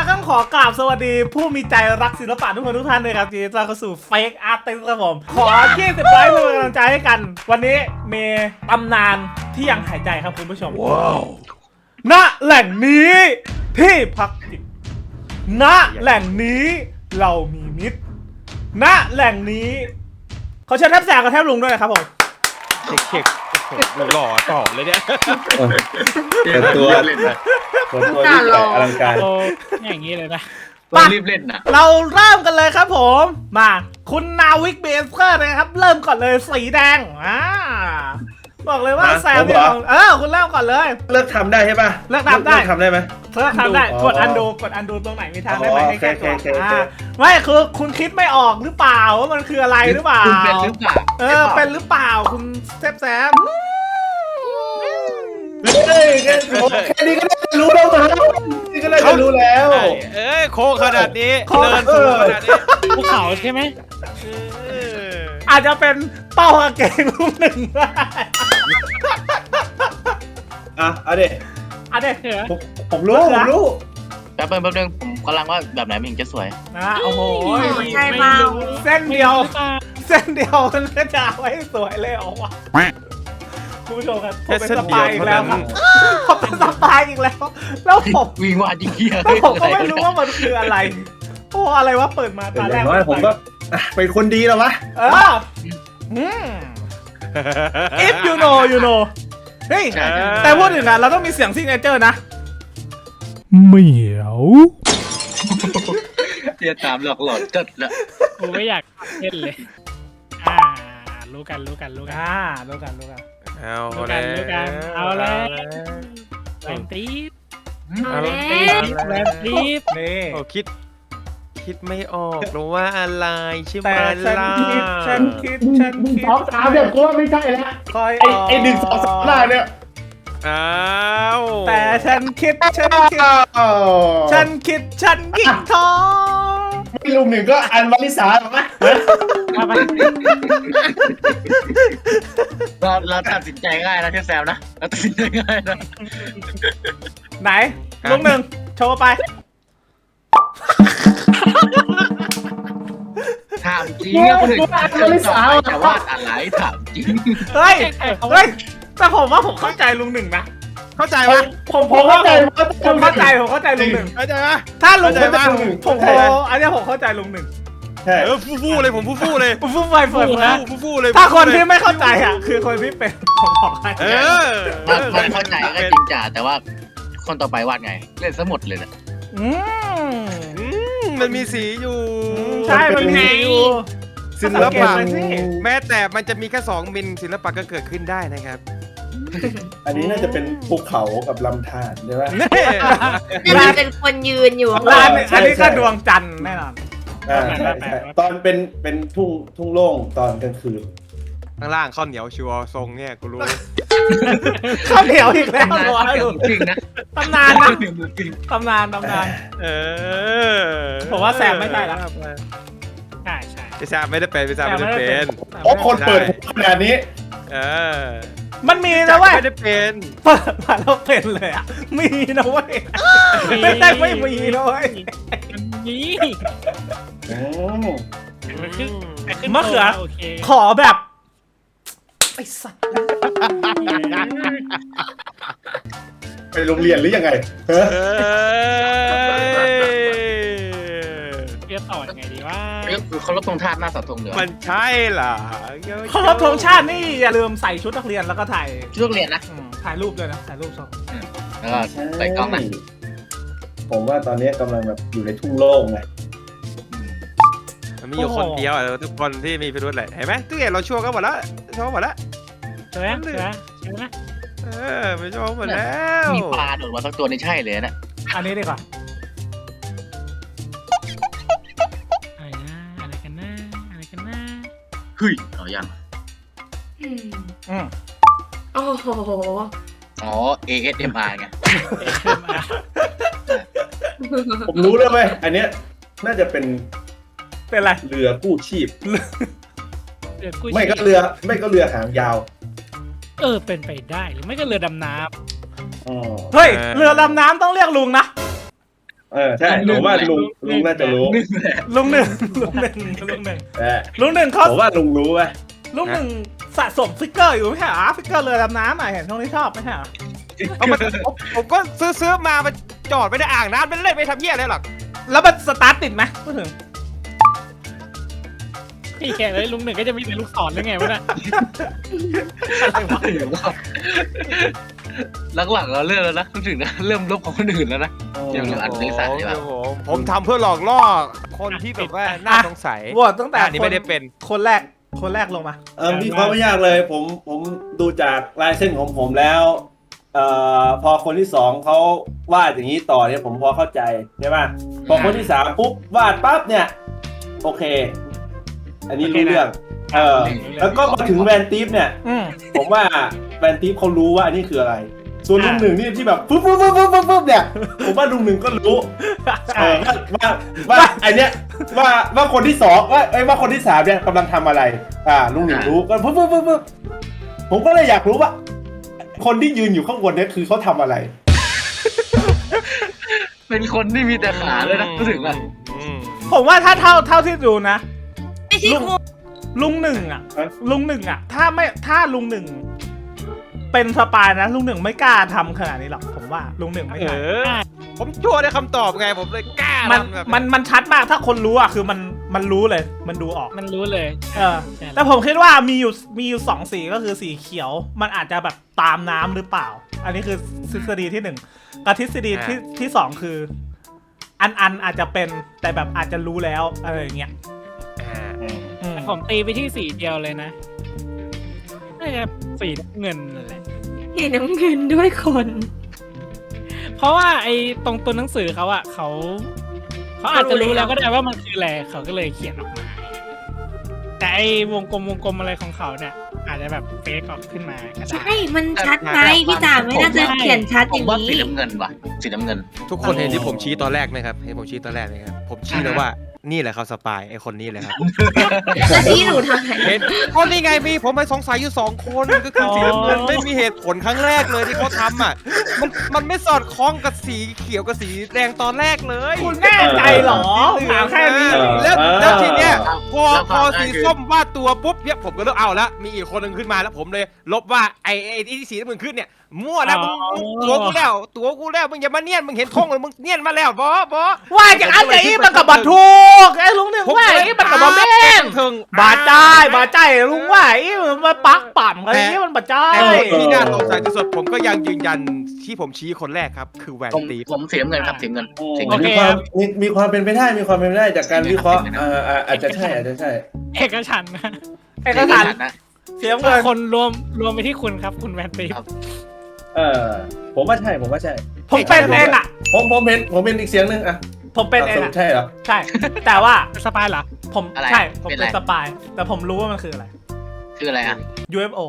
แล้วก็ขอกราบสวัสดีผู้มีใจรักศิลปะทุกคนทุกท่านเลยครับที่ต้อนเข้าสู่เฟกอาร์ติสครับผม ขอ20ไลค์เพื่อเป็นกำลังใจให้กัน วันนี้มีตำนานที่ยังหายใจครับคุณผู้ชม ว้าว ณ แหล่งนี้ที่พักจิต ณ แหล่งนี้เรามีมิตร ณ แหล่งนี้ เขาเชิญแทบแสงกับแทบลุงด้วยนะครับผมเค้กเค้ หล่อต่อเลยเนี่ยเปิดตัวเล่นนะเปิดตัวยิ่งใหญ่อลังการ โอ้อย่างนี้เลยนะ ต้องรีบเล่นนะเราเริ่มกันเลยครับผม มา คุณนาวิกเบสเกอร์นะครับ เริ่มก่อนเลยสีแดงอ่า บอกเลยว่ามาแซมผมเนี่ยเหรอเออคุณเริ่มก่อนเลย เลิกทำได้ใช่ป่ะเลิกทำได้ เลิกทำได้ไหมเพื่อทำได้อ๋อกดอันดู กดอันดูตรงไหนมีทางได้ไหมอ๋อให้แก้ตัวโอเคโอเคโอเคอ่าไม่คือคุณคิดไม่ออกหรือเปล่าว่ามันคืออะไรหรือเปล่าคุณเป็นหรือเปล่า เออ เป็นหรือเปล่าคุณแซมแซมเฮ้ยแค่แค่นี้ก็ได้รู้แล้วมั้งนี่ก็ได้จะรู้แล้ว เอ้ยโค้งขนาดนี้เดินสูงขนาดนี้ภูเขาใช่ไหมเอออาจจะเป็นเป้ากางเกงลูกหนึ่งได้ อะเอาดิอันเด็เถอะผมผมรู้ผมรู้ แป๊บนึงแป๊บนึงผมกำลังว่าแบบไหนมันถึงจะสวย นะโอ้โหใช่เปล่า เส้นเดียวไม่รู้หรือเปล่าเส้นเดียวมันก็จะเอาไว้ให้สวยเลยเหรอวะคุณผู้ชมครับผมเป็นสปายอีกแล้วครับผมเป็นสปายอีกแล้ว แล้วผมวิ่งวาดยิ่งเหี้ยแล้วผมก็ไม่รู้ว่ามันคืออะไรโอ้อะไรวะเปิดมาเป็นตาอแรย่ากงน้อยผมก็อะเป็นคนดีแล้ววะเอออืม if you know you know เฮ้ยใช่ใช่แต่พูดถึงนะเราต้องมีเสียงซิกเนเจอร์นะเหมียวเรียตามหลอกหลอนจัดละกูไม่อยากเล่นเลยอ่ารู้กันรู้กันรู้กันอ่ารู้กันรู้กันเอารู้กัแล้นวรู้กันเอาแล้วแลนตีฟเอาแล้วตีฟแลนตีฟนี่โอ้คิด คิดไม่ออกหรือว่าอะไรใช่ไหมแต่ฉันล่ะคิดฉันคิดฉันคิดสองสามเนี่ยกูว่าไม่ใช่แล้วคอยไอ้ไอ้หนึ่งสองสามหน้าเนี่ยอ้าวแต่ฉันคิดฉันคิดอ้าวฉันคิดฉันยิ่งท้อไม่ลุงหนึ่งก็อันวลิสาหรอไหมเอาไปเราเราตัดสินใจง่ายนะเทพแซมนะเราตัดสินใจง่ายนะไหนลุงหนึ่งโชว์ไป ถามจริงอะคนอื่นจะวาดอะไรถามจริงเฮ้ยเฮ้ยแต่ผมว่าผมเข้าใจลุงหนึ่งนะเข้าใจปะผมผมว่าผมผมเข้าใจผมเข้าใจลุงหนึ่งเข้าใจปะถ้าลุงเข้าใจปะผมผมอันเนี้ยผมเข้าใจลุงหนึ่งใช่เออฟูฟูๆเลยผมฟูฟูๆเลยฟุ่มไฟเฟิร์นนะฟูฟูๆเลยถ้าคนที่ไม่เข้าใจอะ คือคนที่เป็นผมบอกให้เออมันมันเข้าใจก็จริงจ่าแต่ว่าคนต่อไปวาดไง เล่นซะหมดเลยนะอืมอื มมันมีสีอยู่ใช่ มันมีอยู่ ศิลสังเกตปะเลยสิ แม้แต่มันจะมีแค่สองมิลศิลปะก็เกิดขึ้นได้นะครับอันนี้น่าจะเป็นภูเขากับลำธารใช่ไหมนี่น่าจะเป็นคนยืนอยู่ข้างร้านบนนี้อันนี้ก็ดวงจันทร์แน่นอน อ่าใช่ใช่ตอนเป็นเป็นทุ่งทุ่งโล่งตอนกลางคืน ข้างล่างข้าวเหนียวชัวร์ทรงเนี่ยกูรู้ข้าวเหนียวอีกแล้วตำเหรนานอเกี่ยวกับจริงนะตำนานนะเกี่ยวกับจริงตำนานตำนาน เออผมว่าแซมไม่ใช่ละ ใช่ใช่พี่แซมไม่ได้เป็นพี่แซมไม่ได้เป็นโอ้คนเปิดขนาดนี้ เออ มันมีพี่แซนะมเว้ยไม่ได้เป็นเปิดมาแล้วเป็นเลยอะมีนะเว้ยไม่ได้ไม่มีนะเว้ยมันมีอืมมันขึ้นแต่ขึ้นมะเขือโอเคขอแบบไอ้สัตว์ไปโรงเรียนหรือยังไงเฮ้ยเอ้ยเรียกต่อยังไงดีว่าก็คือเขาลบตรงธาตุหน้าเสาธงเหลืองมันใช่เหรอเคารพธงชาตินี่อย่าลืมใส่ชุดนักเรียนแล้วก็ถ่ายช่วงเรียนนะอืมถ่ายรูปด้วยนะถ่ายรูปชอบแล้วก็ใส่กล้องนะผมว่าตอนนี้กำลังแบบอยู่ในทุ่งโล่งไงมันมีอยู่คนเดียวอะทุกคนที่มีพิรุธเลยเห็นไหมตู้เย็นเราชั่วกันหมดแล้วชั่วหมดแล้ว เจอไหมเจอไหมเจอไหมเออไม่ชั่วหมดแล้วมีปลาโดดมาสักตัวนี่ใช่เลยนะอันนี้ดีกว่าอะไรนะอะไรกันนะอะไรกันนะเฮ้ยเอายังอืมอืมโอ้โหอ๋อ ASMR ไงเพิ่มอะผมรู้แล้วเว้ยอันเนี้ยน่าจะเป็นเป็นไรเรือกู้ชีพเรือกู้ชีพไม่ก็เรือไม่ก็เรือหางยาว เออเป็นไปได้หรือไม่ก็เรือดำน้อ๋อเฮ้ยเรือดำน้ำต้องเรียกลุงนะำเออใช่ผมว่าลุงลุงน่าจะรู้ลุงหนึ่งลุงหนึ่งลุงหนึ่งเออลุงหนึ่งเขาผมว่าลุงรู้ไหมลุงหนึ่งสะสมฟิกเกอร์อยู่ไม่ใช่เหรอฟิกเกอร์เรือดำน้ำอะเห็นช่วงนี้ชอบไม่ใช่เหรอเอามาผมผมก็ซื้อซื้อมามันจอดไว้ในอ่างน้ำไม่ได้เล่นไม่ทำเหี้ยอะไรหรอกแล้วมันสตาร์ทติดไหมพูดถึง พี่แค่เลยลุงหนึ่งก็จะมีแต่ลูกศรหรือไงวะเนี่ยหลังๆเราเริ่มแล้วนะรู้สึกนะเริ่มลบของคนอื่นแล้วนะอย่างเราอัดในสายดีกว่า โอ้โหผมทำเพื่อหลอกล่อคนที่แบบว่าน่าสงสัยโหวตตั้งแต่อันนี้ไม่ได้เป็น คนแรกคนแรกลงมา เออวิเคราะห์ไม่ยากเลย ผมผมดูจากลายเส้นของผมแล้วเอ่อพอคนที่สองเขาวาดอย่างนี้ต่อเนี่ยผมพอเข้าใจใช่ไหมพอคนที่สามปุ๊บวาดปั๊บเนี่ย โอเค อันนี้รู้เรื่องเออแล้วก็มาถึงแวนตีฟเนี่ย อืมผมว่าแวนตีฟเขารู้ว่าอันนี้คืออะไร ส่วนลุงหนึ่งนี่ที่แบบปุ๊บปุ๊บปุ๊บปุ๊บปุ๊บปุ๊บเนี่ยผมว่าลุงหนึ่งก็รู้ใช่เออว่าว่าว่าไอเนี้ยว่าว่าคนที่สองว่าไอ้ยว่าคนที่สามเนี่ยกำลังทำอะไร อ่าลุงหนึ่งรู้ก็ปุ๊บปุ๊บปุ๊บปุ๊บผมก็เลยอยากรู้ว่า คนที่ยืนอยู่ข้างบนเนี่ยคือเขาทำอะไร เป็นคนที่มีแต่ขาเลยนะรู้สึกว่าอืมผมว่าถ้าเท่าเท่าที่ดูนะ ไม่ใช่ครูลุงหนึ่งอะเอ๊ะลุงหนึ่งอะ ถ้าไม่ถ้าลุงหนึ่ง เป็นสปายนะ ลุงหนึ่งไม่กล้าทำขนาดนี้หรอกผมว่า ลุงหนึ่งไม่เอกล้าอ ผมชัวร์ในคำตอบไงผมเลยกล้ามันทำแบบมันมันชัดมากถ้าคนรู้อะคือมันมันรู้เลย มันดูออก มันรู้เลยเออแต่ผมคิดว่ามีอยู่มีอยู่สองสีก็คือสีเขียว มันอาจจะแบบตามน้ำหรือเปล่า อันนี้คือทฤษฎีที่หนึ่งกับทฤษฎีที่ที่สองคือ อันอันอาจจะเป็นแต่แบบอาจจะรู้แล้วอะไรอย่างเงี้ย อ่าอืม ผมตีไปที่สีเดียวเลยนะน่าจะสีน้ำเงินนั่นแหละเห็นน้ำเงินด้วยคน เพราะว่าไอ้ตรงตัวหนังสือเขาอะเขาเขาอาจจะรู้แล้วก็ได้ว่ามันคืออะไรเขาก็เลยเขียนออกมา แต่ไอ้วงกลมวงกลมอะไรของเขาเนี่ย อาจจะแบบเฟกออกขึ้นมาก็ได้ ใช่ มันชัดไปพี่จ๋าไม่น่าจะเขียนชัดผอมย่างว่านี้สีน้ำเงินว่ะสีน้ำเงิน ทุกคนเห็นที่ผมชี้ตอนแรกไหมครับเห็นผมชี้ตอนแรกไหมครับผมชี้แล้วว่า นี่แหละเขาสปายไอ้คนนี้เลยครับแล้วที่หนูทำไงเห็นก็นี่ไงพี่ผมไปสงสัยอยู่สองคนก็คือสีน้ำเงินไม่มีเหตุผลครั้งแรกเลยที่เขาทำอะมันมันไม่สอดคล้องกับสีเขียวกับสีแดงตอนแรกเลยคุณแน่ใจเหรอถามแค่นี้เออแล้วแล้วทีเนี้ยพอแล้วพก็อสีส้มวาดตัวปุ๊บเนี่ยผมก็เริ่มเอาละมีอีกคนหนึ่งขึ้นมาแล้วผมเลย ลบว่าไอ้ไอ้ที่สีน้ำเงินขึ้นเนี่ย มั่วนะมึงมึงตัวกูแล้ว ตัวกูแล้วมึงอย่ามาเนียนมึงเห็นทงเลยมึงเนียนมาแล้วบอบอว่าอย่างนั้นอย่างนี้มันกับบทถูกไอ้ลุงหนึ่งว่าอย่างนี้มันกับบทแม่นเทิงบาจ้ายบาจ้ายลุงว่าไอ้มันมาปักปั่มอะไรอย่างนี้มันบาจ้าแต่ยคนที่น่าสงสัยที่สุดผมก็ยังยืนยันที่ผมชี้คนแรกครับ คือแหวนผมตีฟผมสีน้ำเงินครับสีน้ำเงินสีโอน้ำเคเงิน มีความมีมีความเป็นไปได้มีความเป็นไปได้จากการวิเคราะห์อ่าอ่าอาจจะใช่อาจจะใช่ เอกฉันท์นะเอกสารนะเสียงเงินคนรวมรวมไปที่คุณครับ คุณแวนตีครับ เออผมว่าใช่ผมว่าใช่ ผมเป็นเองอะ ผมผมเป็นผมเป็นอีกเสียงหนึ่งอะผมเป็นเองสรุอะปใช่เหรอใช่ แต่ว่าสปายเหรอผมอะไรใช่ผมเป็นเป็นอะไร สปาย แต่ผมรู้ว่ามันคืออะไร คืออะไรอะ UFO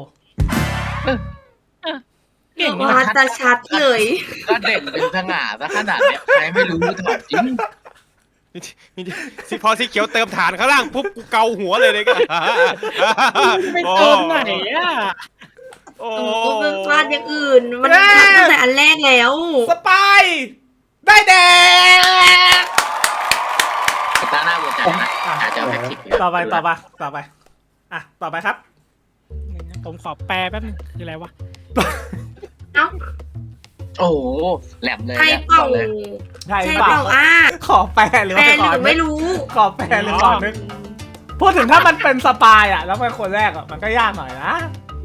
เก่งว่านะจะชัดเลย ก็เด่นเป็นสง่าซะขนาดเนี้ยใครไม่รู้ถอดจริงสีพอสีเขียวเติมฐานข้างล่างปุ๊บกูเกาหัวเลยเลยก็ ไปเติมไหนอะ โอ้โอ้เป็นวาดอย่างอื่น มันชัดตั้งแต่อันแรกแล้ว สปายได้แดงตาหน้าวัวจันนะอาจจะเอาแพ็กทิกต่อไปต่อไปต่อไป อะ ต่อไปครับ ผมขอแปลแป๊บนึงคืออะไรวะ เอ้าโอ้โหแหลมเลยใช่นี่ยเปล่าบอกเลยใช่ใช่เปเปล่าล่าอะขอแปลหรือแฟว่านหขอนูไม่รู้ ขอแปลหรือขอนึกพูดถึงถ้ามันเป็นสปายอะ แล้วเป็นคนแรกอะมันก็ยากหน่อยนะ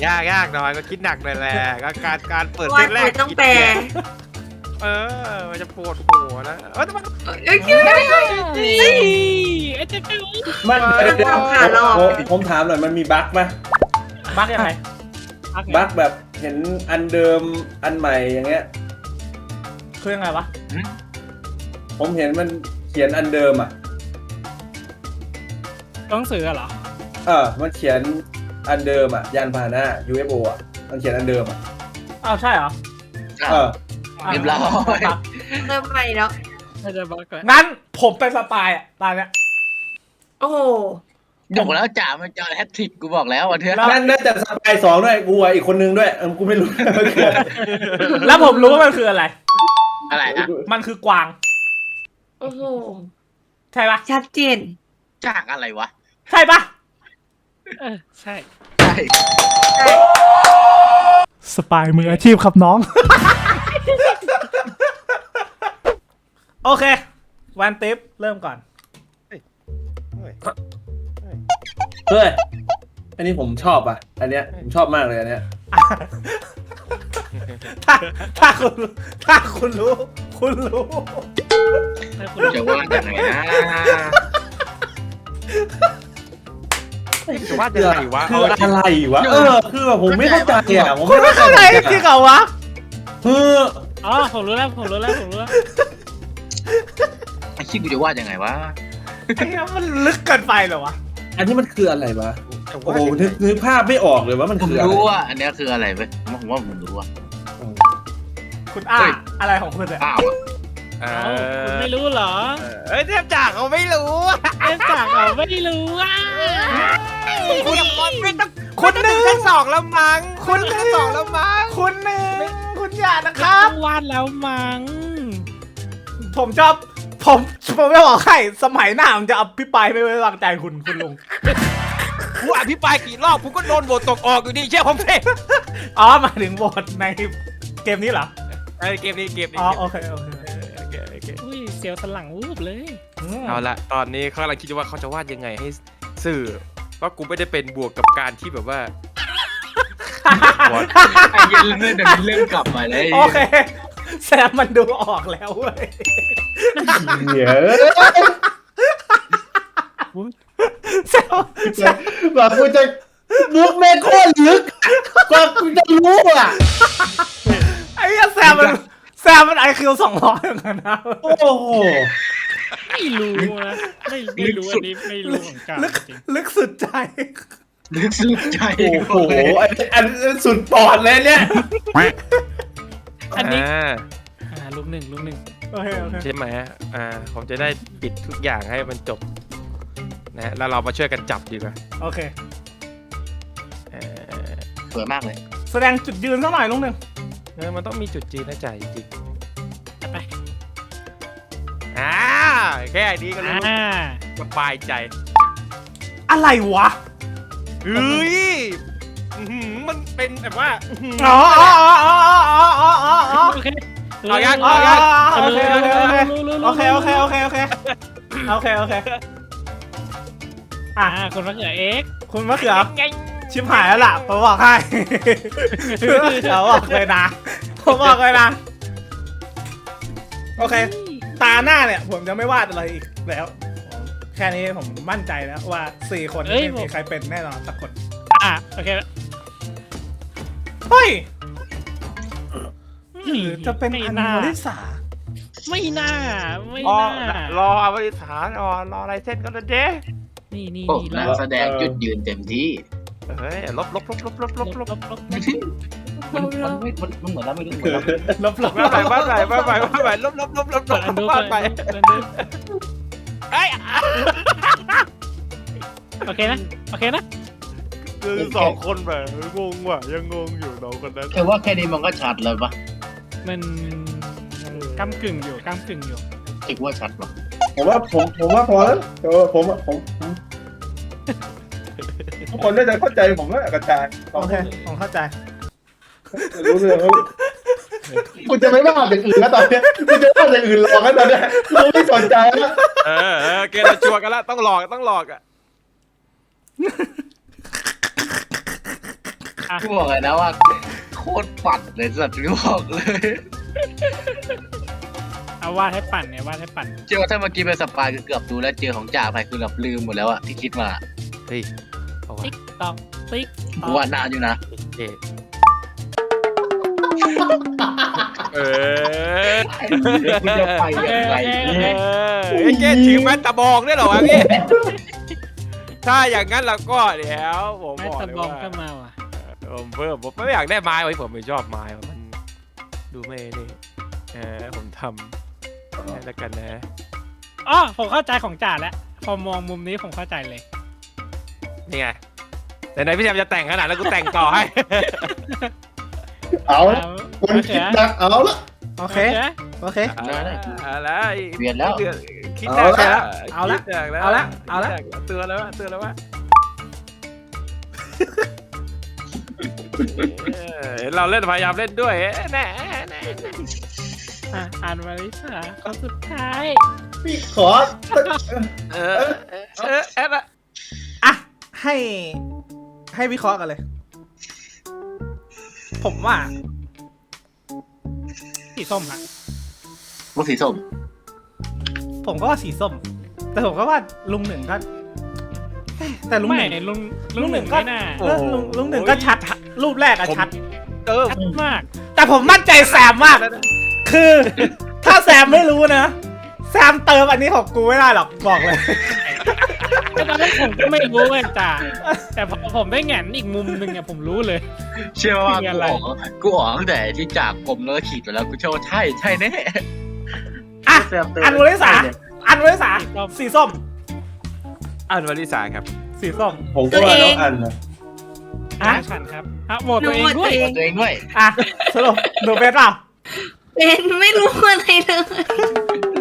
ยากยากหน่อยก็คิดหนักหน่อยแหละก็การการเปิดว่าเส้นแรกต้องแปลเออ มันจะปวดหัวนะเออแต่มันเอ้ยคิดไม่ได้เฮ้ยไอ้เจ๊เจ้ามันเออเดี๋ยวเอาขาหลอกผมผมถามหน่อยมันมีบั๊กไหมบักยังไงพักไงบั๊กแบบเห็นอันเดิมอันใหม่อย่างเงี้ยคือยังไงวะผมเห็นมันเขียนอันเดิมอะต้องสื่อเหรอเออมันเขียน อันเดิมอะยานพาหนะ UFO อะมันเขียนอันเดิมอะอ้าวใช่เหรอเออเรียบร้อยบักเริ่มใหม่แล้ว ไม่จะบอกก่อนงั้นผมเป็นสปายอะตอนเนี้ย โอ้โหบอกแล้วจ่ามันจะแฮตทริกกูบอกแล้วอะเธอแล้วนั่นน่าจะสปายสองด้วยกูอะอีกคนนึงด้วยเออกูไม่รู้แล้วผมรู้ว่ามันคืออะไร อะไรอะมันคือกวาง โอ้โห ใช่ปะชัดเจนจากอะไรวะ ใช่ปะ เออใช่ ใช่สปายมืออาชีพครับน้อง โอเค วันติปเริ่มก่อน เฮ้ยอันนี้ผมชอบอะ อันเนี้ยผมชอบมากเลยอันเนี้ยถ้าถ้าคุณถ้าคุณรู้ คุณรู้ถ้าคุณจะว่ายังไงนะ จะว่ายังไงวะคืออะไรวะ เออ คือแบบผมไม่เข้าใจอะผมคุณไม่เข้าใจจจริงเหรอวะคืออ๋อผมรู้แล้วผมรู้แล้วผมรู้แล้วไอ้คิดกูจะว่ายังไงวะไอ้เหี้ยมันลึกเกินไปเหรอวะอันนี้มันคืออะไรวะจะโอ้ว่าโหยังไงนึกนึกภาพไม่ออกเลยว่ามันผมคืออะไรรู้ว่าอันเนี้ยคืออะไรเว้ยผมว่าผมว่าผมรู้ว่าคุณอ้าเฮ้ยอะไรของคุณเนี่ยอ้าวอะเอเอ้าอคุณไม่รู้เหรอเอ้ยเทพจากเขาไม่รู้อะเอ็มจากเขาไม่รู้อะ คุณไม่ต้องคุณหนึ่ง ชั้นสองแล้วมั้งคุณหนึ่ชั้งนสองแล้วมั้งคุณหนึ่งคุณอย่านะครับ ต้องวาดแล้วมั้งผมชอบผมผมจะบอกให้สมัยหน้าผมจะอภิปรายไม่ไว้วางใจคุณคุณลุงกูอภิปรายกี่รอบกูก็โดนโหวตตกออกอยู่ดีเชื่อผมสิอ๋อหมายถึงโหวตในเกมนี้เหรอเอ้ยเกมนี้เกมนี้อ๋อโอเคโอเคโอเคโอเคอุ้ยเสียวสนหลังวูบเลย มเอาละตอนนี้เขากำลังคิดว่าเขาจะวาดยังไงให้สื่อ ว่ากูไม่ได้เป็นบวกกับการที่แบบว่า ไอ้เหี้ย็นเรื่องเดี๋ยวนี้เริ่มกลับมาเลยโอเคแซมมันดูออกแล้วเว้ยเดี๋ยวแซมแซมแบบกูจะมุกแม่งโคตรลึกกว่ากูจะรู้อะ ไอ้เหี้ยแซมมันแซมมันไอคิวสองร้อยเหมือนกันนะ โอ้โห ไม่รู้นะไม่ไม่รู้อันนี้ไม่รู้ของกลางลึกจริงลึกสุดใจลึกสุดใจโอ้โหอันอันอันสุดปอดเลยเนี่ยอันนี้อ่าอ่าลูกหนึ่งลูกหนึ่งโอเคโอเคใช่ไหมอ่าผมจะได้ปิดทุกอย่างให้มันจบนะฮะแล้วเรามาช่วยกันจับดีกว่าโอเคเออสวยมากเลย แสดงจุดยืนสักหน่อยลุงหนึ่งเออมันต้องมีจุดจีนนะใจจริง แค่นี้ก็รู้อ่าสบายใจอะไรวะ เฮ้ยอื้อหือมันเป็นแบบว่าอื้อหืออ๋ออ๋ออ๋ออ๋ออ๋ออ๋ออ๋อ โอเคเอายังอ๋อเอายังโอเคโอเคโอเครู้รู้รู้โอเค โอเค โอเค โอเค โอเค โอเค อะอ่าคนมะเขือเอ็กซ์คุณมะเขือไงชิบหายแล้วล่ะผมบอกให้เดี๋ยวบอกเลยนะผมบอกเลยนะ โอเคตาหน้าเนี่ย ผมจะไม่วาดอะไรอีกแล้ว แค่นี้ผมมั่นใจแล้วว่าสี่คนไม่มีใครเป็นแน่นอนสักคน อ่าโอเคเฮ้ยหรือจะเป็นไม่อันน่าลิสาไม่น่าไม่รอน่ารออวริษานรอรออะไรเส้นก็ได้เด้นี่นี่โอ้นี่นัลกแสดงจุดยืนเต็มที่เฮ้ยลบลบลบลบลบลบบลลบบลบลบ มันมันไม่มันมันเหมือนเราไม่รู้เหมือนเราลบลบมาไปมาไปมาไปมาไปลบลบลบลบลเปิดอันบดูมาเปิดไปอันดูเปิดอันดูเฮ้ยโอเคนะโอเคนะคือสองคนแบบงงว่ะยังงงอยู่สองคนนั้นแต่ว่าแค่นี้มันก็ชัดเลยปะมันมันกำกึ่งอยู่กำกึ่งอยู่คิดว่าชัดปะผมว่าผมผมว่าพอแล้วเออผมอะผมผมทุกคนน่าจะเข้าใจผมแล้วกระจายโอเคผมเข้าใจ รู้เรื่องแล้วกูจะไม่ว่าอย่างอื่นแล้วตอนเนี้ยกูจะว่าอย่างอื่นหลอกแล้วตอนเนี้ยกูไม่สนใจแล้วเออเออเกเราชัวร์กันแล้วต้องหลอกต้องหลอกอะกูบอกเลยนะว่า โคตรปัดเลยสัตว์ที่บอกเลย เอาวาดให้ปั่นเนี่ยวาดให้ปั่น เจอว่าถ้าเมื่อกี้เป็นสปายคือเกือบดูแล้วเจอของจ่าไปคือแบบลืมหมดแล้วอะที่คิดมาเฮ้ยเอาวะติ๊กตอกติ๊กตกูอกว่านานอยู่นะ เอ๊ะ เออกูจะไปยังไงเออไอ้เจ๊ถือแม่ตะบองด้วยเหรอวะพี่ ถ้าอย่างนั้นเราก็เดี๋ยวผมแม่บอกตะเลยบองว่าก็มาว่ะผมเพิ่มผมไม่อยากได้ไม้ไว้ผมไม่ชอบไม้ว่ะมันดูไม่นี่เออผมทำให้แล้วกันนะ อ๋อผมเข้าใจของจ่าแล้ว พอมองมุมนี้ผมเข้าใจเลยนี่ไงแต่ไหนพี่แซมจะแต่งขนาดแล้วกูแต่งต่อให้ เอาละเอาคนคิดหนักเอาละ โอเค โอเคอะไรอะไรเวียนแล้ว คิดหนักแล้วเอาละคิดหนักแล้วเอาละเอาละคิดหนักเตือนแล้วว่าเตือนแล้วว่าเออเห็นเราเล่นพยายามเล่นด้วยแน่แน่แน่อะอ่านมาลิสาข้อสุดท้ายพี่ขอเออเออเออเอออะให้ให้วิเคราะห์กันเลย ผมว่า สีส้มอะลูกสีส้มผมก็ว่าสีส้ม แต่ผมก็ว่าลุงหนึ่งก็เอ๊ะแต่ลุงหไม่นึ่ง ลุงลุลุงงหหนึ่นึ่งงก็ ไม่น่าเออลุงลุงหนึ่งก็ชัดรูปแรกอะชัด เออ ชัดมากแต่ผมมั่นใจแซมมาก คือ ถ้าแซมไม่รู้นะ แซมเติมอันนี้ของกูไม่ได้หรอกบอกเลย แต่ตอนแรกผมก็ไม่รู้เว้ยจ่าแต่พอผมได้แหงนอีกมุมหนึ่งเนี่ยผมรู้เลย เชื่อว่ามีกูอะไร ออกกูออกตั้งแต่ที่จากผมแล้วขีดไปแล้วกูเชื่อว่าใช่ใช่แน่อะแซมเติมอันวลิสาอันวลิสาสีส้ม อันวลิสาครับ สีส้มผมก็ว่าน้องอันนะอะฉันครับอะโหวตหนูตัวเองโหวตด้วยตัวเองตัวเองด้วยอะสรุปหนูเป็นเปล่าเป็นไม่รู้อะไรเลย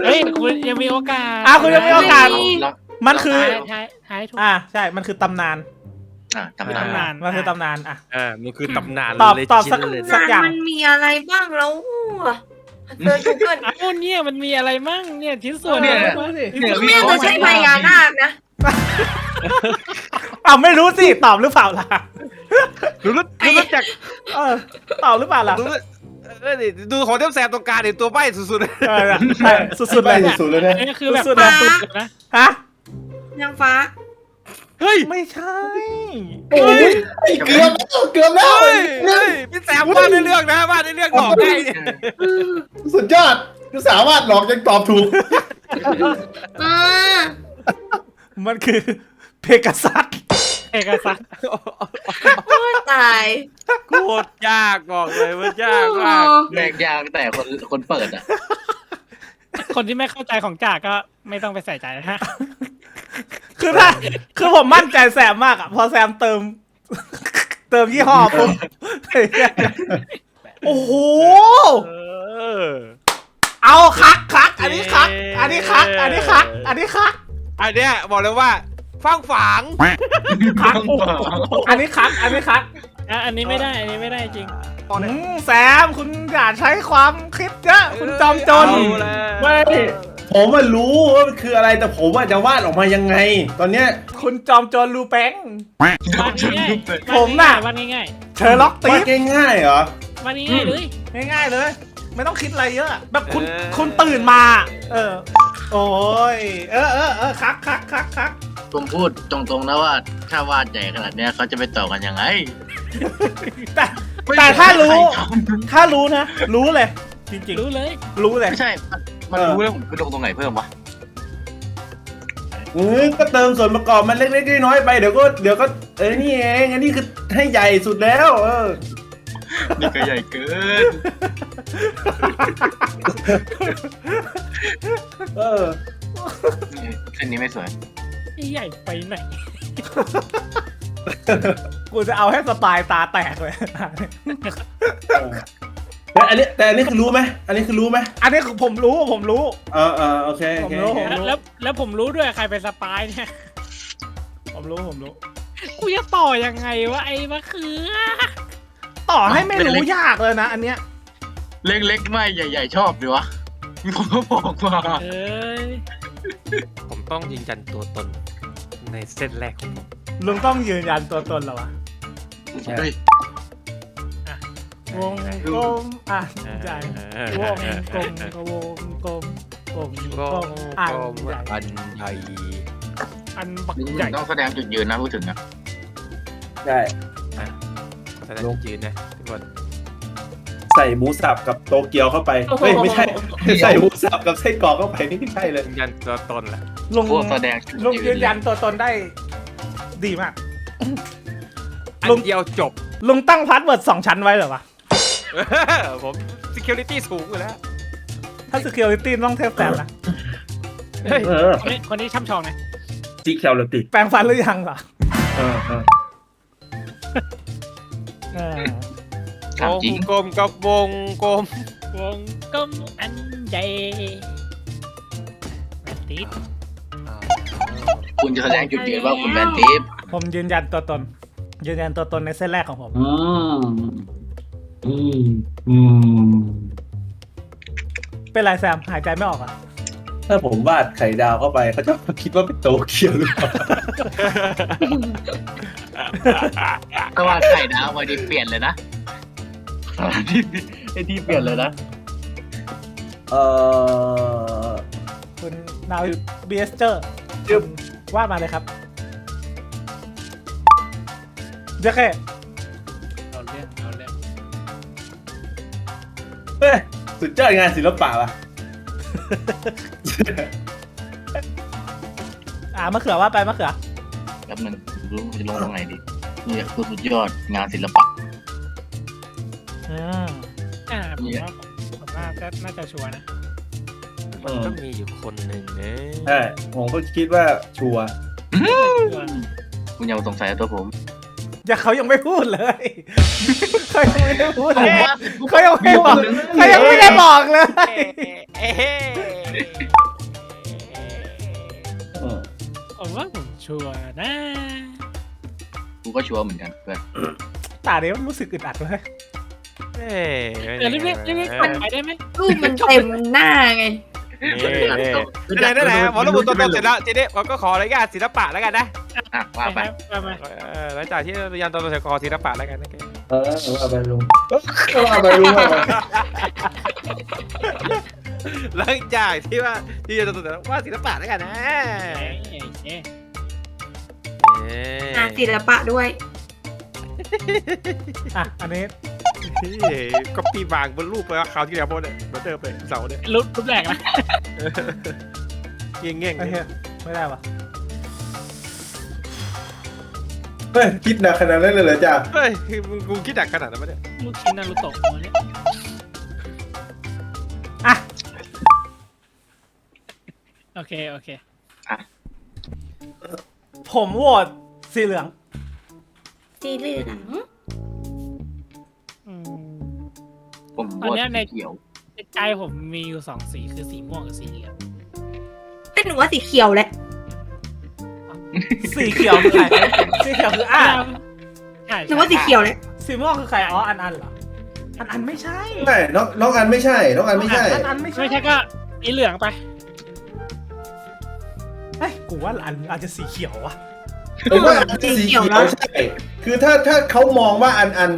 เฮ้ยคุณยังมีโอกาสอะคุณยังมีโอกาสไม่มีแล้ว มันคือ ท้ายท้ายท้ายถูกอะใช่ มันคือตำนานอะตำตำนานานนมันคือตำนานอะ อ่ามันคือตำนานตอบเลยตอบสักเลยสักอย่าง มันมีอะไรบ้างแล้วอะเจอกูเกิลอ้าวเนี่ยมันมีอะไรมั่งเนี่ยชิ้นส่วนเนี่ยเนี่ยรู้สิเนี่ยแม่จะใช้พญานาคนะอ้าวไม่รู้สิตอบหรือเปล่าล่ะรู้รู้รู้จักเออตอบหรือเปล่าล่ะรู้เออนี่ดูของเทพแซมตรงกลางนี่ตัวใบ้สุดเออใช่สุดๆไปเลย สุดๆเลยนะ อันนี้คือแบบสุดๆนะปืนเลยนะฮะ นางฟ้าๆเฮ้ยไม่ใช่โอ้ยเกือบแล้วเกือบแล้วเฮ้ยเฮ้ยพี่แซมวาดในเรื่องนะวาดในเรื่องหลอกได้เนี่ยสุดยอดกูสามารถหลอกยังตอบถูกเออมันคือเพกาซัสเอกสารตายโคตรยากบอกเลยมันยากมากแรงยากแต่คนคนเปิดอะคนที่ไม่เข้าใจของจ่าก็ไม่ต้องไปใส่ใจนะฮะ คือถ้าคือผมมั่นใจแซมมากอะ พอแซมเติม เติมยี่ห้อปุ๊บโอ้โห เออ เอาคักคักอันนี้คัก อันนี้คัก อันนี้คัก อันนี้คัก อันเนี้ยบอกเลยว่าฟังฝางคัก อันนี้คัก อันนี้คักอะอันนี้ไม่ได้ อันนี้ไม่ได้จริงอืมแซมคุณอย่าใช้ความคิดเยอะ คุณจอมจนเอาแล้วไม่ ผมว่ารู้ว่ามันคืออะไรแต่ผมว่าจะวาดออกมายังไง ตอนเนี้ย คุณจอมจนรูแป้งวันง่ายๆผมน่ะวันง่ายเชอร์ล็อกตีวาดฟง่ายๆเหรอ ๆวันง่ายๆเลยง่ายๆเลย ไม่ต้องคิดอะไรเยอะ แบบคุณคุณตื่นมา เออ โอ้ย เออเออเออคักคักคักคักผมพูดตรงๆนะว่าถ้าวาดใหญ่ขนาดเนี้ยเขาจะไปต่อกันยังไงแต่ไม่แต่ถ้ารู้ใคทถ้ารู้นะ รู้เลย จริงรู้เลย ๆ รู้เลยำไม่ใช่มัน มันเออรู้แล้วผมไปลงตรงไหนเพิ่มวะอืมก็เติมส่วนประกอบมันเล็กๆน้อยๆไปเดี๋ยวก็เดี๋ยวก็เอ้ยนี่เองอันนี้คือให้ใหญ่สุดแล้ว เออนี่ก็ใหญ่เกิน เออเส้นนี้ไม่สวยใหญ่ไปไหน กูจะเอาให้สไตล์ตาแตกเลย แต่อันนี้แต่อันนี้คือรู้ไหมอันนี้คือรู้ไหมอันนี้คือผมรู้ผมรู้ เออเออโอเคโอเคผมรู้โอเคผมแล้วแล้วแล้วผมรู้ด้วยใครเป็นสปายเนี่ย ผมรู้ผมรู้ กูจะต่อยังไงวะไอ้มะเขือต่อให้ไม่รู้ยากเลยนะอันเนี้ยเล็กๆไม่ใหญ่ ๆ ชอบดีวะผมก็บอกมาเอ้ยผมต้องยืนยันตัวตนในเส้นแรกของผมลุงต้องยืนยันตัวตนเหรอวะเฮ้ย วงกลมอะใหญ่วงกลมก็วงกลมวงกลมอะใหญ่อันใหญ่อันบักใหญ่ต้องแสดงจุดยืนนะพูดถึงอะใช่แสดงยืนนะทุกคนใส่หมูสับกับโตเกียวเข้าไปเฮ้ยไม่ใช่ใส่หมูสับกับไส้กรอกเข้าไปนี่ไม่ใช่เลยยืนยันตัวตนแหละลุงแสดงลงยืนยันตัวตนได้ ดีมากลุงเดียวจบลุงตั้งพาสเวิร์ดสองชั้นไว้เหรอวะ ผม security สูงอยู่แล้ว ถ้า security ต้องเทพแซมนะเฮ้ย เออคนนี้คนนี้ช่ำชองนะซีแคลติแปลงฟันหรือยังเหรอเออเออ เออถามจริง กลมกับวงกลมวงกลมอันใหญ่แมนติสคุณจะแสดงจุดยืนว่าคุณแมนทิปผมยืนยันตัวตน ยืนยันตัวตนในเส้นแรกของผม อืม อืมอืมเป็นไรแซมหายใจไม่ออกอะถ้าผมวาดไข่ดาวเข้าไปเขาจะคิดว่าเป็นโตเกียวหรือเปล่าก็ว่าไข่ดาวมาดีเปลี่ยนเลยนะไอ้ที่เปลี่ยนเลยนะเออคุณนาวิเบียสเจอร์จึ๊บวาดมาเลยครับเจ๊แค่ สุดยอดงานศิลปะว่ะ อ่ามะเขือว่าไปมะเขือแล้วมันรู้จะลงตรงไหนดีนี่คือสุดยอดงานศิลปะอืมอ่าผมเนี่ยว่าผมว่าก็น่าจะชัวร์นะ มันก็มีอยู่คนหนึ่งเนใช่ผมก็คิดว่าชัวร์ชัวร์ คุณอย่ามาสงสัยตัวผม อย่าเขายังไม่พูดเลย เขายังไม่ได้พูดผเลมยว่าเขายังไม่บอกเขายังไม่ได้บอกเลยเอ้ยอืมผมว่าผมชัวร์นะกูก็ชัวร์เหมือนกันเพื่อนตาเนี้ยรู้สึกอึดอัดเลยเอ้ยเดี๋ยวรีบๆรีบๆปัดไปได้ไหมรูปมันเต็มหน้าไงนี่นี่นั่นแหละหมอระบุตัวตนเสร็จแล้วทีนี้ผมก็ขออนุญาตศิลปะแล้วกันนะอะว่าไปครับมาเออหลังจากที่ยันตัวตนเสร็จขอศิลปะแล้วกันนะแก เออว่าไปลุงว่าไปลุงว่าไปหลังจากที่ว่าที่ยันตัวตนเสร็จแล้วว่าศิลปะแล้วกันนะเอ้ยเอ้ยงานศิลปะด้วย อะ อันนี้ก็ปีบางบนรูปไปว่าคราวที่แล้วโพสเนี่ยเหมือนเดิมเลยเสาเนี่ยรูปรูปแรกนะเงี้ยเงี้ยไม่ได้วะ เฮ้ยคิดหนักขนาดนั้นเลยเหรอจ้าเฮ้ยมึงกูคิดหนักขนาดนั้นปะเนี่ยลูกชิ้นนารูโตะตัวเนี้ยอะ โอเค โอเค ผมโหวตสีเหลือง สีเหลืองอืม ผมตอนว่าเนี้ยใน สีเขียว ในใจผมมีอยู่สองสีคือสีม่วงกับสีเหลือง แต่หนูว่าสีเขียวแหละ สีเขียวคือใครสีเขียวคืออะใช่หนูว่าสีเขียวแหละสีม่วงคือใครอ๋ออันอันเหรออันอันไม่ใช่ใช่น้องน้องอันไม่ใช่ น้องอันไม่ใช่ อันอันไม่ใช่ไม่ใช่ก็สีเหลืองไปเฮ้ยกูว่าอันอาจจะสีเขียววะผมว่าสีเขียวใช่คือถ้าถ้าเขามองว่าอันอัน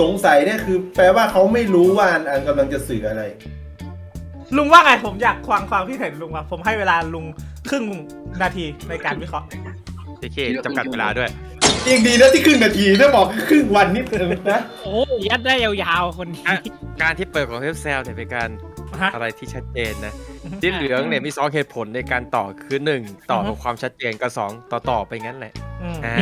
สงสัยเนี่ยคือ แปลว่าเขาไม่รู้ว่าอันอันกำลังจะสื่ออะไร ลุงว่าไงผมอยากฟังความคิดเห็นลุงว่ะผมให้เวลาลุง ครึ่งนาทีในการวิเคราะห์โอเคจำกัดเวลาด้วย ยังดีนะที่ครึ่งนาทีถ้าบอกครึ่งวันนิดนึงนะโอ้ยัดได้ยาวๆคนนี้อะ การที่เปิดของเฮลเซลเนี่ยเป็นการฮะ อะไรที่ชัดเจนนะสีเหลืองเนี่ยมีสองเหตุผลในการต่อคือหนึ่งต่ออือฮึกับความชัดเจนกับสองต่อต่อไปงั้นแหละ อืมอ่า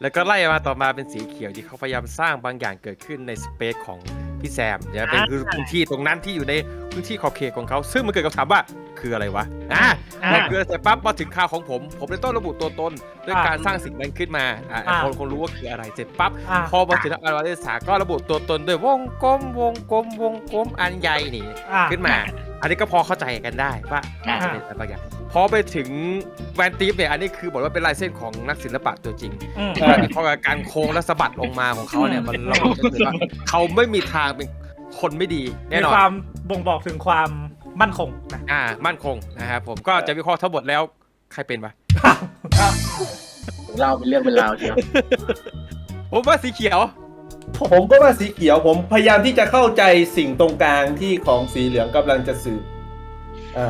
แล้วก็ไล่มาต่อมาเป็นสีเขียวที่เขาพยายามสร้างบางอย่างเกิดขึ้นในสเปซของพี่แซมเดี๋ยวเป็นคือพื้นที่ตรงนั้นที่อยู่ในพื้นที่ขอบเขตของเขา ซึ่งมันเกิดคำถามว่า คืออะไรวะอ่าอ่าพอเกิดเสร็จปั๊บมาถึงข่าวของผม ผมเลยต้องระบุตัวตนด้วยการสร้างสิ่งนั้นขึ้นมาอ่าอ่าคนคงรู้ว่าคืออะไรเสร็จปั๊บอะพอมาถึงอันวาเลสาก็ระบุตัวตนด้วยวงกลมวงกลมวงกลมอันใหญ่นี่ อะ ขึ้นมา อันนี้ก็พอเข้าใจกันได้ว่าอ่าจะเป็นอะไรบางอย่างพอไปถึงแวนตีฟเนี่ย อันนี้คือบอกว่าเป็นลายเส้นของนักศิลปะตัวจริงอืมการวิเคราะห์กับการโค้งและสะบัดลงมาของเขาเนี่ย มันเราจะเห็นว่าเขาไม่มีทางเป็นคนไม่ดีแน่มีนอน ความบ่งบอกถึงความ มั่นคงนะอ่า มั่นคงนะครับผมก็จะวิเคราะห์ทั้งหมดแล้วใครเป็นวะเล่าเป็นเรื่องเป็นราวเชียวผมว่าสีเขียว ผมก็ว่าสีเขียวผมพยายามที่จะเข้าใจสิ่งตรงกลางที่ของสีเหลืองกำลังจะสื่ออ่า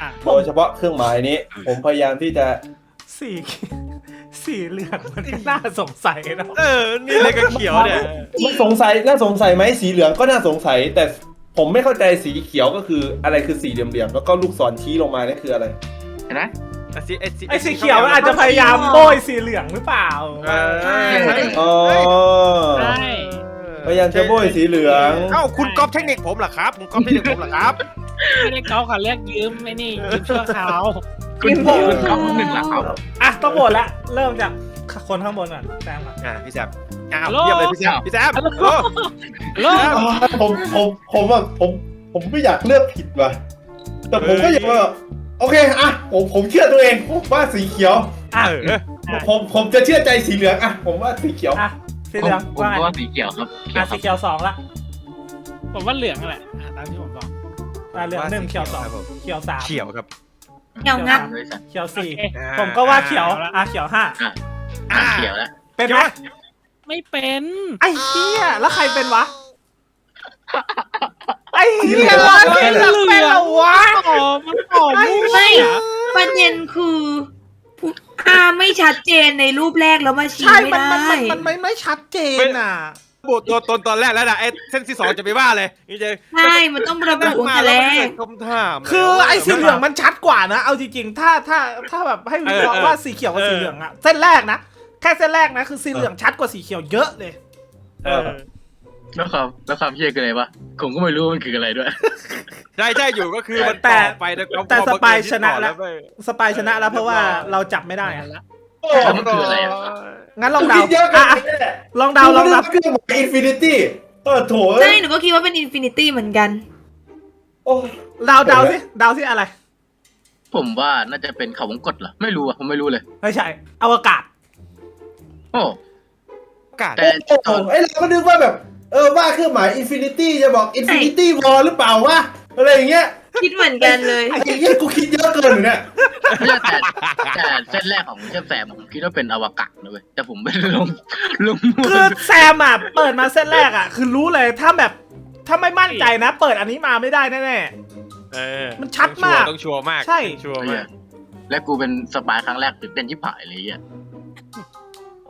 อะโดยเฉพาะเครื่องหมายนี้ ผมพยายามที่จะ สีสีเหลืองมันก็น่าสงสัยเนาะเออ นี่เลยกับเขียวเนี่ย มันสงสัยน่าสงสัยไหมสีเหลืองก็น่าสงสัย แต่ ผมไม่เข้าใจสีเขียวก็คืออะไรคือสีเหลี่ยมๆ แล้วก็ลูกศรชี้ลงมานี่คืออะไร เห็นไหมแต่สีไอ้สีไอ้สีเขียวมันอาจจะพยายามโบยสีเหลืองหรือเปล่า เออใช่อ๋อใช่พยายามจะโบยสีเหลืองเอ้าคุณก๊อปเทคนิคผมเหรอครับคุณก๊อปเทคนิคผมเหรอครับไม่ได้เขาเขาเรียกยืมไอ้นี่ยืมชั่วคราวคุณบอกคุณเขาหนึ่งหลักเอาอะต้องโหวตละเริ่มจาก คนข้างบนก่อนแซมก่อนอ่าพี่แซมอ้าวเยี่ยมเลยพี่แซมพี่แซมฮัลโหลโอ้ฮัลโหลอ่าผมผมผมอะผมผมไม่อยากเลือกผิดว่ะ แต่ผมก็ยังว่าโอเคอะผมผมเชื่อตัวเองผมว่าสีเขียว อะเออผมผมจะเชื่อใจสีเหลืองอะผมว่าสีเขียวอะสีเหลืองผมว่าไงก็ว่าสีเขียวครับเขียอะวครัสีบเขียวสองละผมว่าเหลืองนั่นแหละอะตามที่ผมบอกอะเหลืองหนึ่งเขียวสองครับผมเขียวสามเขียวครับเงางับด้วยสัตว์เขียวสี่โอเคผมก็ว่าเขียวอะเขียวห้า อะเขียวแล้วเป็นไหมไม่เป็นไอ้เหี้ยแล้วใครเป็นวะไอ้เหี้ยสีเหลืองแล้วสีเหลืองเป็นเหรอวะอ๋อมันต่อมั่วไม่ ประเด็นคืออาไม่ชัดเจนในรูปแรกแล้วมาชี้ใช่ไม่มันได้มันมันมันไม่ไม่ชัดเจนอะ บทตัวตนตอนแรกแล้วนะไอ้เส้นที่สองจะไปว่าเลยนี่จะใช่มันต้องระบุตั้งมาแต่แล้แรวมันเกิกดคำถามคือไอ้สีเหลืองมันชัดกว่านะเอาจริงๆถ้าถ้าถ้าแบบให้วิเคราะห์ว่าสีเขียวกับสีเหลืองอะเส้นแรกนะแค่เส้นแรกนะคือสีเหลืองชัดกว่าสีเขียวเยอะเลยเออแล้วความแล้วความเฮี้ยคืออะไรวะผมก็ไม่รู้ว่ามันคืออะไรด้วยใช่ใช่อยู่ก็คือมันแต่ต่อไปนะครัแต่พอสปายบังเอิญชนะต่อแล้วไปสปายชนะแล้วเพราะว่าเราจับไม่ได้อะโอ้ แล้วมันคืออะไรอะ งั้นลองเดาคิดเยอะเกิอะนอะไปเนี่ยลองเดาลองเดาเครื่องหมายอินฟินิตี้เออโถเอ้ใช่ยหนูก็คิดว่าเป็นอินฟินิตี้เหมือนกัน โอ้เดาเดาสิเดาสิอะไรผมว่าน่าจะเป็นเขาวงกตเหรอ ไม่รู้อะผมไม่รู้เลย ไม่ใช่อวกาศ โอ้อากาศแต่ โอ้ไอยเราก็นึกว่าแบบ เออว่าเครื่องหมายอินฟินิตี้จะบอกอินฟินิตี้วอลหรือเปล่าวะอะไรอย่างเงี้ย คิดเหมือนกันเลยไอ้เงี้ยกูคิดเยอะเกินอยู่เนี่ยไม่ใช่แต่แต่เส้นแรกของเชฟแซมผมคิดว่าเป็นอวกาศนะเว้ยแต่ผมไม่ได้ลงลงมืคือแซมอะเปิดมาเส้นแรกอะ คือรู้เลยถ้าแบบถ้าไม่มั่นใจนะ เปิดอันนี้มาไม่ได้แน่ เออมันชัดมากต้องชัวร์มากใช่ ต้องชัวร์มาก และกูเป็นสปายครั้งแรกตื่นเต้นชิบหายเลยอะโ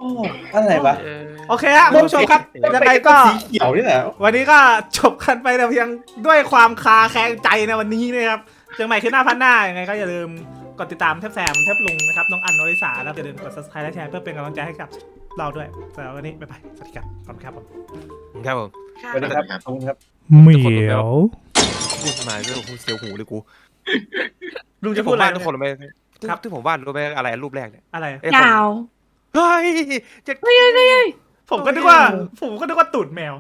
อ้อะไรวะเออๆโอเคฮะคุณผู้ชมครับยังไงก็ สีเขียวนี่แหละ วันนี้ก็จบกันไปแต่เพียงด้วยความคาแคงใจในวันนี้นะครับเจอใหม่ขึ้นหน้าพันหน้ายังไงก็อย่าลืมกดติดตามแทบแซมแทบลุงนะครับน้องอันนริสาแล้วอย่าลืมกด subscribe และแชร์เพื่อเป็นกำลังใจให้กับเราด้วยสำหรับวันนี้บ๊ายบายสวัสดีครับขอบคุณครับผมครับผมสวัสดีครับขอบคุณครับ เหมียว พูดมาเรื่องเสียวหูเลยกูลุงจะพูดอะไรที่ผมวาทุกคนรู้ไหมครับที่ผมวาดรู้ไหมอะไรรูปแรกเนี่ยอะไร ไอ้คน ดาว เฮ้ยจะผมก็นึกว่า ผมก็นึกว่าตูดแมว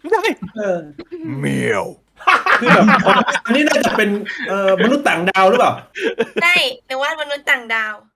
ไม่ได้เออเมียวคือแบบอันนี้น่าจะเป็นเอ่อมนุษย์ต่างดาวหรือเปล่าได้แต่ว่ามนุษย์ต่างดาว